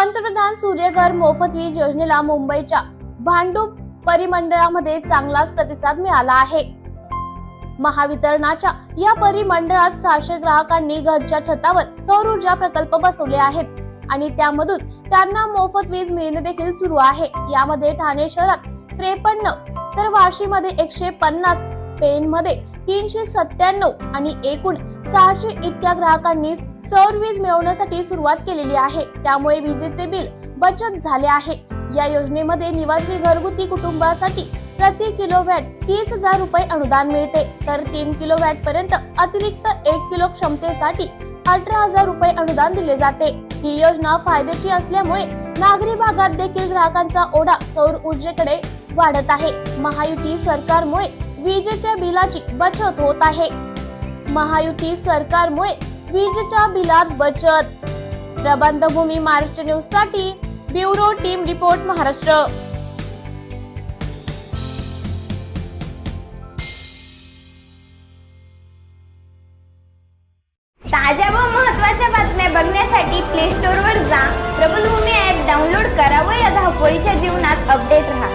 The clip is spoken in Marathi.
पंतप्रधान सूर्यघर मोफत वीज योजनेला मुंबईच्या भांडूप परिमंडळामध्ये चांगलाच प्रतिसाद मिळाला आहे. महावितरणाच्या या परिमंडळात सहाशे ग्राहकांनी घरच्या छतावर सौर ऊर्जा प्रकल्प बसवले आहेत आणि त्यामधून त्यांना मोफत वीज मिळणे देखील सुरू आहे. यामध्ये ठाणे शहरात त्रेपन्न तर वाशीमध्ये एकशे पन्नास पेनमध्ये तीनशे सत्त्याण्णव आणि एकूण सहाशे इतक्या ग्राहकांनी सौर वीज मिळवण्यासाठी सुरुवात केलेली आहे. त्यामुळे विजेचे बिल बचत झाले आहे. या योजनेमध्ये निवासी घरगुती कुटुंबासाठी प्रति किलोवॅट तीस हजार रुपये अनुदान मिळते. तर तीन किलोवॅट पर्यंत अतिरिक्त एक किलो क्षमतेसाठी अठरा हजार रुपये अनुदान दिले जाते. ही योजना फायद्याची असल्यामुळे नागरी भागात देखील ग्राहकांचा ओढा सौर ऊर्जेकडे वाढत आहे. महायुती सरकारमुळे विजेच्या बिलाची बचत होत आहे. महायुती सरकारमुळे वीजच्या बिलात बचत. प्रबंधभूमी महाराष्ट्र न्यूजसाठी ब्युरो टीम रिपोर्ट महाराष्ट्र. ताज्या व महत्त्वाच्या बातम्या बघण्यासाठी प्ले स्टोअरवर जा. प्रबलभूमी ॲप डाउनलोड करा व या धावपळीच्या जीवनात अपडेट राहा.